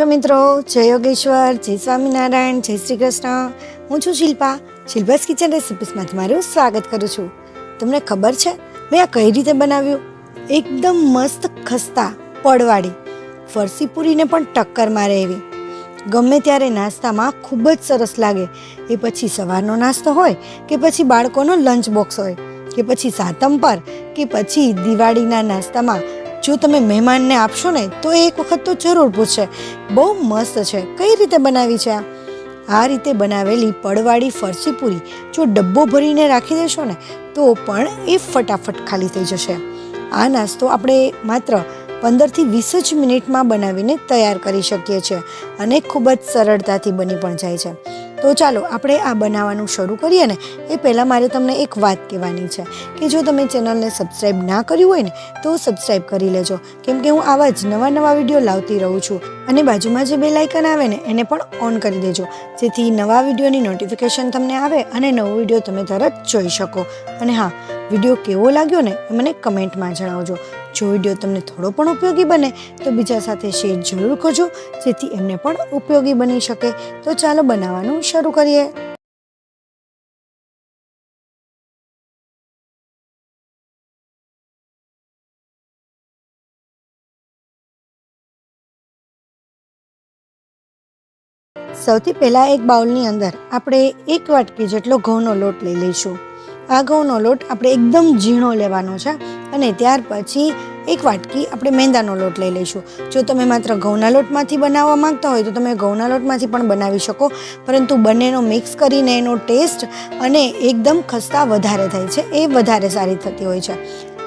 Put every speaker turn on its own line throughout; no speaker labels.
છો મિત્રો, જય યોગેશ્વર, જય સ્વામિનારાયણ, જય શ્રી કૃષ્ણ. હું છું શિલ્પા. શિલ્પાસ કિચન રેસિપીસમાં તમારું સ્વાગત કરું છું. તમને ખબર છે, મેં આ કઈ રીતે બનાવ્યું? એકદમ મસ્ત ખસ્તા પડવાળી, ફરસી પૂરીને પણ ટક્કર મારે એવી. ગમે ત્યારે નાસ્તામાં ખૂબ જ સરસ લાગે. એ પછી સવારનો નાસ્તો હોય, કે પછી બાળકોનો લંચ બોક્સ હોય, કે પછી સાતમ પર, કે પછી દિવાળીના નાસ્તામાં જો તમે મહેમાનને આપશો ને, તો એ એક વખત તો જરૂર પૂછશે બહુ મસ્ત છે. કઈ રીતે બનાવી છે આ? આ રીતે બનાવેલી પડવાળી ફરસી પૂરી. જો ડબ્બો ભરીને રાખી દેશો ને, તો પણ એ ફટાફટ ખાલી થઈ જશે. આ નાસ્તો આપણે માત્ર પંદરથી વીસ જ મિનિટમાં બનાવીને તૈયાર કરી શકીએ છીએ અને ખૂબ જ સરળતાથી બની પણ જાય છે. તો ચાલો આપણે આ બનાવવાનું શરૂ કરીએ ને. એ પહેલાં મારે તમને એક વાત કહેવાની છે કે જો તમે ચેનલને સબસ્ક્રાઈબ ના કર્યું હોય ને, તો સબસ્ક્રાઈબ કરી લેજો. કેમ કે હું આવા જ નવા નવા વીડિયો લાવતી રહું છું. અને બાજુમાં જે બે લાઇકન આવે ને, એને પણ ઓન કરી દેજો. જેથી નવા વિડીયોની નોટિફિકેશન તમને આવે અને નવો વીડિયો તમે તરત જોઈ શકો. અને હા, વીડિયો કેવો લાગ્યો ને મને કમેન્ટમાં જણાવજો. જો વીડિયો તમને થોડો પણ ઉપયોગી બને, તો બીજા સાથે શેર જરૂર કરજો, જેથી એમને પણ ઉપયોગી બની શકે. તો ચાલો બનાવવાનું શરૂ કરીએ. સૌથી પહેલાં એક બાઉલની અંદર આપણે એક વાટકી જેટલો ઘઉંનો લોટ લઈ લઈશું. આ ઘઉંનો લોટ આપણે એકદમ ઝીણો લેવાનો છે અને ત્યાર પછી એક વાટકી આપણે મેંદાનો લોટ લઈ લઈશું. જો તમે માત્ર ઘઉંના લોટમાંથી બનાવવા માંગતા હોય તો તમે ઘઉંના લોટમાંથી પણ બનાવી શકો, પરંતુ બંનેનો મિક્સ કરીને એનો ટેસ્ટ અને એકદમ ખસ્તા વધારે થાય છે, એ વધારે સારી થતી હોય છે.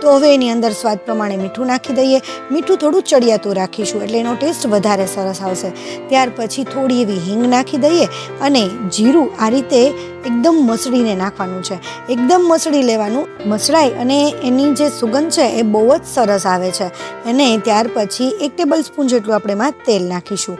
તો હવે એની અંદર સ્વાદ પ્રમાણે મીઠું નાખી દઈએ. મીઠું થોડું ચડિયાતું રાખીશું એટલે એનો ટેસ્ટ વધારે સરસ આવશે. ત્યાર પછી થોડી એવી હિંગ નાખી દઈએ અને જીરું આ રીતે એકદમ મસળીને નાખવાનું છે. એકદમ મસળી લેવાનું. મસળાય અને એની જે સુગંધ છે એ બહુ જ સરસ આવે છે. અને ત્યાર પછી એક ટેબલ સ્પૂન જેટલું આપણે એમાં તેલ નાખીશું.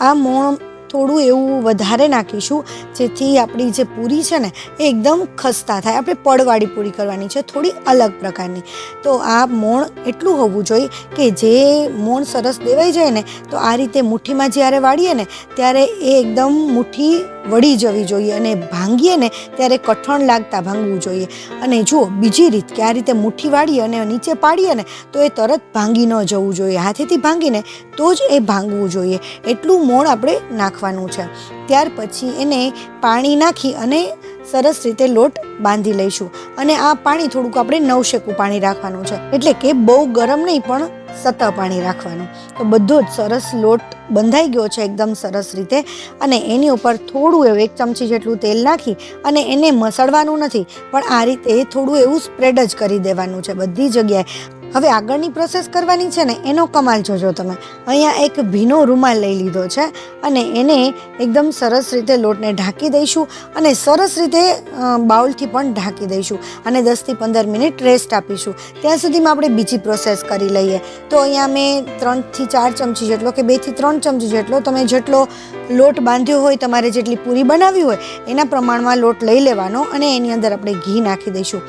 આ મોણ થોડું એવું વધારે નાખીશું, જેથી આપણી જે પૂરી છે ને, એ એકદમ ખસ્તા થાય. આપણે પડવાળી પૂરી કરવાની છે, થોડી અલગ પ્રકારની. તો આ મોણ એટલું હોવું જોઈએ કે જે મોણ સરસ દેવાઈ જાય ને, તો આ રીતે મુઠ્ઠીમાં જ્યારે વાળીએ ને, ત્યારે એ એકદમ મુઠ્ઠી વળી જવી જોઈએ અને ભાંગીએ ને, ત્યારે કઠણ લાગતા ભાંગવું જોઈએ. અને જુઓ, બીજી રીત કે આ રીતે મુઠ્ઠી વાળીએ અને નીચે પાડીએ ને, તો એ તરત ભાંગી ન જવું જોઈએ. હાથેથી ભાંગીને તો જ એ ભાંગવું જોઈએ. એટલું મોણ આપણે નાખવાનું છે. ત્યાર પછી એને પાણી નાખી અને સરસ રીતે લોટ બાંધી લઈશું. અને આ પાણી થોડુંક આપણે નવશેકું પાણી રાખવાનું છે. એટલે કે બહુ ગરમ નહીં, પણ સતત પાણી રાખવાનું. તો બધો જ સરસ લોટ બંધાઈ ગયો છે એકદમ સરસ રીતે. અને એની ઉપર થોડું એવું એક ચમચી જેટલું તેલ નાખી અને એને મસળવાનું નથી. પણ આ રીતે થોડું એવું સ્પ્રેડ જ કરી દેવાનું છે બધી જગ્યાએ. હવે આગળની પ્રોસેસ કરવાની છે ને, એનો કમાલ જોજો તમે. અહીંયા એક ભીનો રૂમાલ લઈ લીધો છે અને એને એકદમ સરસ રીતે લોટને ઢાંકી દઈશું અને સરસ રીતે બાઉલથી પણ ઢાંકી દઈશું અને દસથી પંદર મિનિટ રેસ્ટ આપીશું. ત્યાં સુધીમાં આપણે બીજી પ્રોસેસ કરી લઈએ. તો અહીંયા મેં ત્રણથી ચાર ચમચી જેટલો કે બેથી ત્રણ ચમચી જેટલો તમે જેટલો લોટ બાંધ્યો હોય, તમારે જેટલી પૂરી બનાવવી હોય, એના પ્રમાણમાં લોટ લઈ લેવાનો અને એની અંદર આપણે ઘી નાખી દઈશું.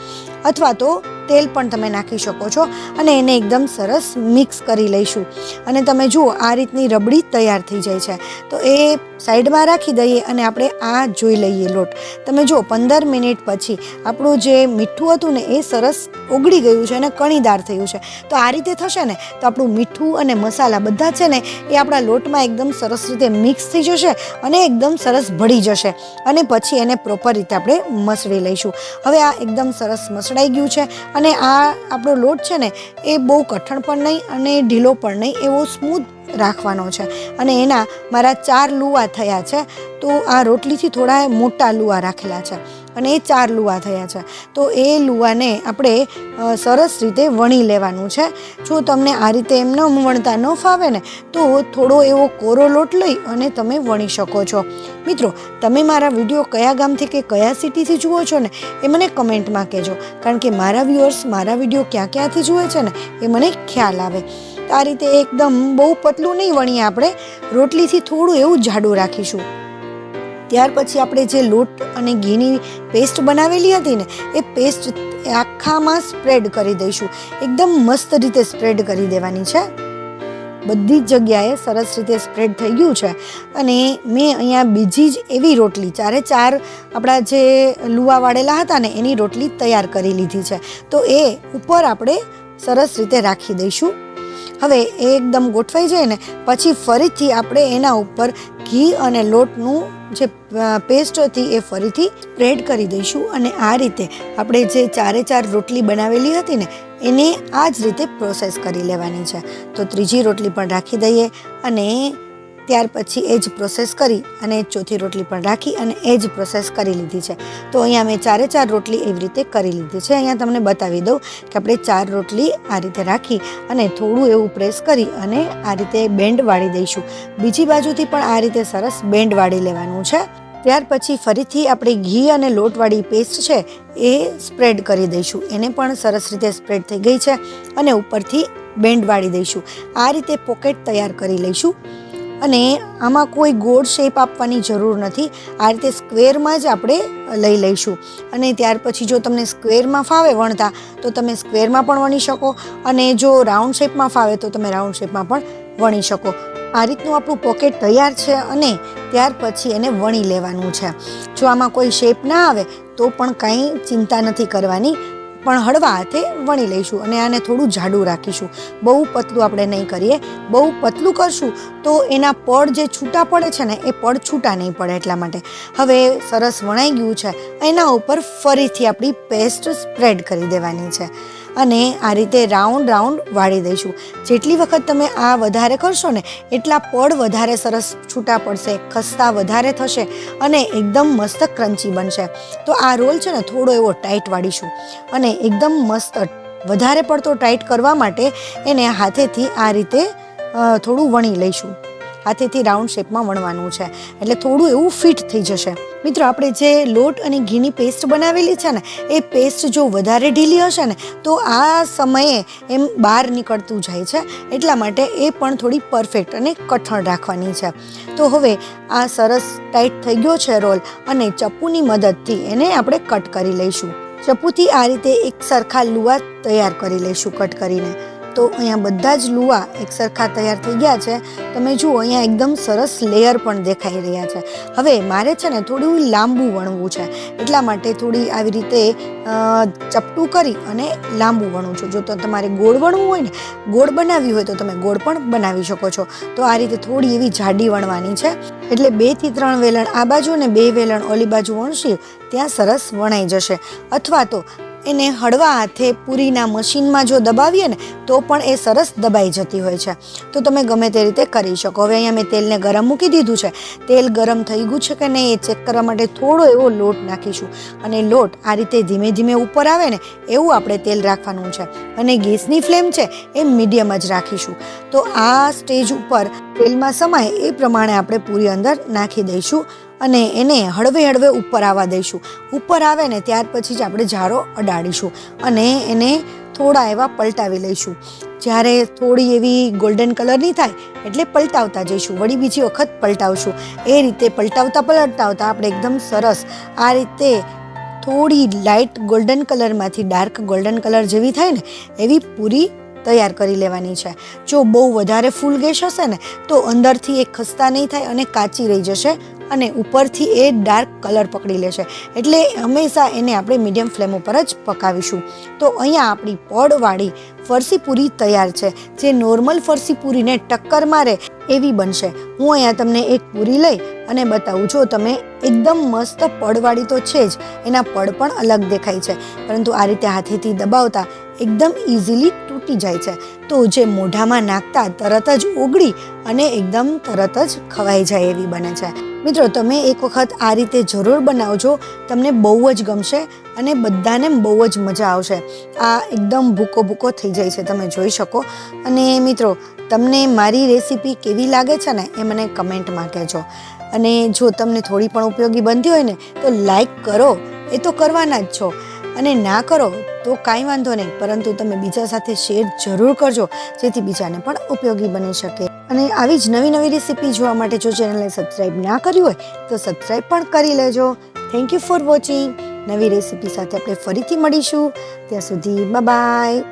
અથવા તો તેલ પણ તમે નાખી શકો છો અને એને એકદમ સરસ મિક્સ કરી લઈશું. અને તમે જુઓ, આ રીતની રબડી તૈયાર થઈ જાય છે. તો એ સાઈડમાં રાખી દઈએ અને આપણે આ જોઈ લઈએ લોટ. તમે જુઓ, પંદર મિનિટ પછી આપણું જે મીઠું હતું ને એ સરસ ઓગળી ગયું છે અને કણીદાર થયું છે. તો આ રીતે થશે ને, તો આપણું મીઠું અને મસાલા બધા છે ને, એ આપણા લોટમાં એકદમ સરસ રીતે મિક્સ થઈ જશે અને એકદમ સરસ ભળી જશે. અને પછી એને પ્રોપર રીતે આપણે મસળી લઈશું. હવે આ એકદમ સરસ મસળાઈ ગયું છે અને આ આપણો લોટ છે ને, એ બહુ કઠણ પણ નહીં અને ઢીલો પણ નહીં, એવો સ્મૂથ રાખવાનો છે. અને એના મારા ચાર લુવા થયા છે, તો આ રોટલીથી થોડા મોટા લુવા રાખેલા છે. અને એ ચાર લુવા થયા છે. તો એ લુવાને આપણે સરસ રીતે વણી લેવાનું છે. જો તમને આ રીતે એમ ન વણતા ન ફાવે ને, તો થોડો એવો કોરો લોટ લઈ અને તમે વણી શકો છો. મિત્રો, તમે મારા વીડિયો કયા ગામથી કે કયા સિટીથી જુઓ છો ને, એ મને કમેન્ટમાં કહેજો. કારણ કે મારા વ્યુઅર્સ મારા વીડિયો ક્યાં ક્યાંથી જુએ છે ને, એ મને ખ્યાલ આવે. આ રીતે એકદમ બહુ પતલું નહીં વણીએ આપણે, રોટલીથી થોડું એવું જાડું રાખીશું. ત્યાર પછી આપણે જે લોટ અને ઘીની પેસ્ટ બનાવેલી હતી ને, એ પેસ્ટ આખામાં સ્પ્રેડ કરી દઈશું. એકદમ મસ્ત રીતે સ્પ્રેડ કરી દેવાની છે. બધી જ જગ્યાએ સરસ રીતે સ્પ્રેડ થઈ ગયું છે. અને મેં અહીંયા બીજી જ એવી રોટલી, ચારે ચાર આપણા જે લુવા વાળેલા હતા ને, એની રોટલી તૈયાર કરી લીધી છે. તો એ ઉપર આપણે સરસ રીતે રાખી દઈશું. હવે એ એકદમ ગોઠવાઈ જાય ને, પછી ફરીથી આપણે એના ઉપર ઘી અને લોટનું જે પેસ્ટ હતી એ ફરીથી સ્પ્રેડ કરી દઈશું. અને આ રીતે આપણે જે ચારે ચાર રોટલી બનાવેલી હતી ને, એને આ જ રીતે પ્રોસેસ કરી લેવાની છે. તો ત્રીજી રોટલી પણ રાખી દઈએ અને ત્યાર પછી એ જ પ્રોસેસ કરી અને ચોથી રોટલી પણ રાખી અને એ જ પ્રોસેસ કરી લીધી છે. તો અહીંયા મેં ચારે ચાર રોટલી એવી રીતે કરી લીધી છે. અહીંયા તમને બતાવી દઉં કે આપણે ચાર રોટલી આ રીતે રાખી અને થોડું એવું પ્રેસ કરી અને આ રીતે બેન્ડ વાળી દઈશું. બીજી બાજુથી પણ આ રીતે સરસ બેન્ડ વાળી લેવાનું છે. ત્યાર પછી ફરીથી આપણે ઘી અને લોટવાળી પેસ્ટ છે એ સ્પ્રેડ કરી દઈશું. એને પણ સરસ રીતે સ્પ્રેડ થઈ ગઈ છે અને ઉપરથી બેન્ડ વાળી દઈશું. આ રીતે પોકેટ તૈયાર કરી લઈશું. અને આમાં કોઈ ગોળ શેપ આપવાની જરૂર નથી. આ રીતે સ્ક્વેરમાં જ આપણે લઈ લઈશું. અને ત્યાર પછી જો તમને સ્ક્વેરમાં ફાવે વણતા, તો તમે સ્ક્વેરમાં પણ વણી શકો. અને જો રાઉન્ડ શેપમાં ફાવે, તો તમે રાઉન્ડ શેપમાં પણ વણી શકો. આ રીતનું આપણું પોકેટ તૈયાર છે અને ત્યાર પછી એને વણી લેવાનું છે. જો આમાં કોઈ શેપ ના આવે, તો પણ કાંઈ ચિંતા નથી કરવાની. પણ હળવા હાથે વણી લઈશું અને આને થોડું જાડું રાખીશું. બહુ પતલું આપણે નહીં કરીએ, બહુ પતલું કરશું તો એના પડ જે છૂટા પડે છે ને, એ પડ છૂટા નહીં પડે એટલા માટે. હવે સરસ વણાઈ ગયું છે, એના ઉપર ફરીથી આપણી પેસ્ટ સ્પ્રેડ કરી દેવાની છે. અને આ રીતે રાઉન્ડ રાઉન્ડ વાળી દઈશું. જેટલી વખત તમે આ વધારે કરશો ને, એટલા પડ વધારે સરસ છૂટા પડશે, ખસ્તા વધારે થશે અને એકદમ મસ્ત ક્રન્ચી બનશે. તો આ રોલ છે ને, થોડો એવો ટાઈટ વાળીશું. અને એકદમ મસ્ત વધારે પડતો ટાઈટ કરવા માટે એને હાથેથી આ રીતે થોડું વણી લઈશું. હાથેથી રાઉન્ડ શેપમાં વણવાનું છે. એટલે થોડું એવું ફિટ થઈ જશે. મિત્રો, આપણે જે લોટ અને ઘીની પેસ્ટ બનાવેલી છે ને, એ પેસ્ટ જો વધારે ઢીલી હશે ને, તો આ સમયે એમ બહાર નીકળતું જાય છે. એટલા માટે એ પણ થોડી પરફેક્ટ અને કઠણ રાખવાની છે. તો હવે આ સરસ ટાઈટ થઈ ગયો છે રોલ અને ચપ્પુની મદદથી એને આપણે કટ કરી લઈશું. ચપ્પુથી આ રીતે એક સરખા લુવા તૈયાર કરી લઈશું કટ કરીને. તો અહીંયા બધા જ લુવા એક સરખા તૈયાર થઈ ગયા છે. તમે જુઓ, અહીંયા એકદમ સરસ લેયર પણ દેખાઈ રહ્યા છે. હવે મારે છે ને થોડું લાંબુ વણવું છે. એટલા માટે થોડી આવી રીતે ચપટું કરી અને લાંબુ વણું છું. જો તો તમારે ગોળ વણવું હોય ને, ગોળ બનાવવી હોય તો તમે ગોળ પણ બનાવી શકો છો. તો આ રીતે થોડી એવી જાડી વણવાની છે. એટલે બેથી ત્રણ વેલણ આ બાજુ અને બે વેલણ ઓલી બાજુ વણશી, ત્યાં સરસ વણાઈ જશે. અથવા તો એને હળવા હાથે પૂરીના મશીનમાં જો દબાવીએ ને, તો પણ એ સરસ દબાઈ જતી હોય છે. તો તમે ગમે તે રીતે કરી શકો. હવે અહીંયા મેં તેલને ગરમ મૂકી દીધું છે. તેલ ગરમ થઈ ગયું છે કે નહીં એ ચેક કરવા માટે થોડો એવો લોટ નાખીશું. અને લોટ આ રીતે ધીમે ધીમે ઉપર આવે ને, એવું આપણે તેલ રાખવાનું છે. અને ગેસની ફ્લેમ છે એ મીડિયમ જ રાખીશું. તો આ સ્ટેજ ઉપર તેલમાં સમાય એ પ્રમાણે આપણે પૂરી અંદર નાખી દઈશું. અને એને હળવે હળવે ઉપર આવવા દઈશું. ઉપર આવે ને ત્યાર પછી જ આપણે જારો અડાડીશું અને એને થોડા એવા પલટાવી લઈશું. જ્યારે થોડી એવી ગોલ્ડન કલરની થાય એટલે પલટાવતા જઈશું. વળી બીજી વખત પલટાવશું. એ રીતે પલટાવતા પલટાવતા આપણે એકદમ સરસ આ રીતે થોડી લાઇટ ગોલ્ડન કલરમાંથી ડાર્ક ગોલ્ડન કલર જેવી થાય ને એવી પૂરી તૈયાર કરી લેવાની છે. જો બહુ વધારે ફૂલ ગેસ હશે ને તો અંદરથી એ ખસ્તા નહીં થાય અને કાચી રહી જશે અને ઉપરથી એ ડાર્ક કલર પકડી લેશે. એટલે હંમેશા એને આપણે મીડિયમ ફ્લેમ ઉપર જ પકાવીશું. તો અહીંયા આપણી પડવાળી ફરસી પૂરી તૈયાર છે. જે નોર્મલ ફરસી પૂરીને ટક્કર મારે એવી બનશે. હું અહીંયા તમને એક પૂરી લઈ અને બતાવું. જો તમે એકદમ મસ્ત પડવાળી તો છે જ, એના પડ પણ અલગ દેખાય છે. પરંતુ આ રીતે હાથેથી દબાવતા એકદમ ઇઝીલી તૂટી જાય છે. તો જે મોઢામાં નાખતા તરત જ ઓગળી અને એકદમ તરત જ ખવાઈ જાય એવી બને છે. મિત્રો, તમે એક વખત આ રીતે જરૂર બનાવજો. તમને બહુ જ ગમશે અને બધાને બહુ જ મજા આવશે. આ એકદમ ભૂકો ભૂકો થઈ જાય છે, તમે જોઈ શકો. અને મિત્રો, તમને મારી રેસીપી કેવી લાગે છે ને, એ મને કમેન્ટમાં કહેજો. અને જો તમને થોડી પણ ઉપયોગી બનતી હોય ને, તો લાઈક કરો. એ તો કરવાના જ છો. અને ના કરો, તો કાંઈ વાંધો નહીં. પરંતુ તમે બીજા સાથે શેર જરૂર કરજો, જેથી બીજાને પણ ઉપયોગી બની શકે. અને આવી જ નવી નવી રેસીપી જોવા માટે જો ચેનલને સબસ્ક્રાઈબ ના કર્યું હોય, તો સબસ્ક્રાઈબ પણ કરી લેજો. થેન્ક યુ ફોર વોચિંગ નવી રેસીપી સાથે આપણે ફરીથી મળીશું. ત્યાં સુધી બાય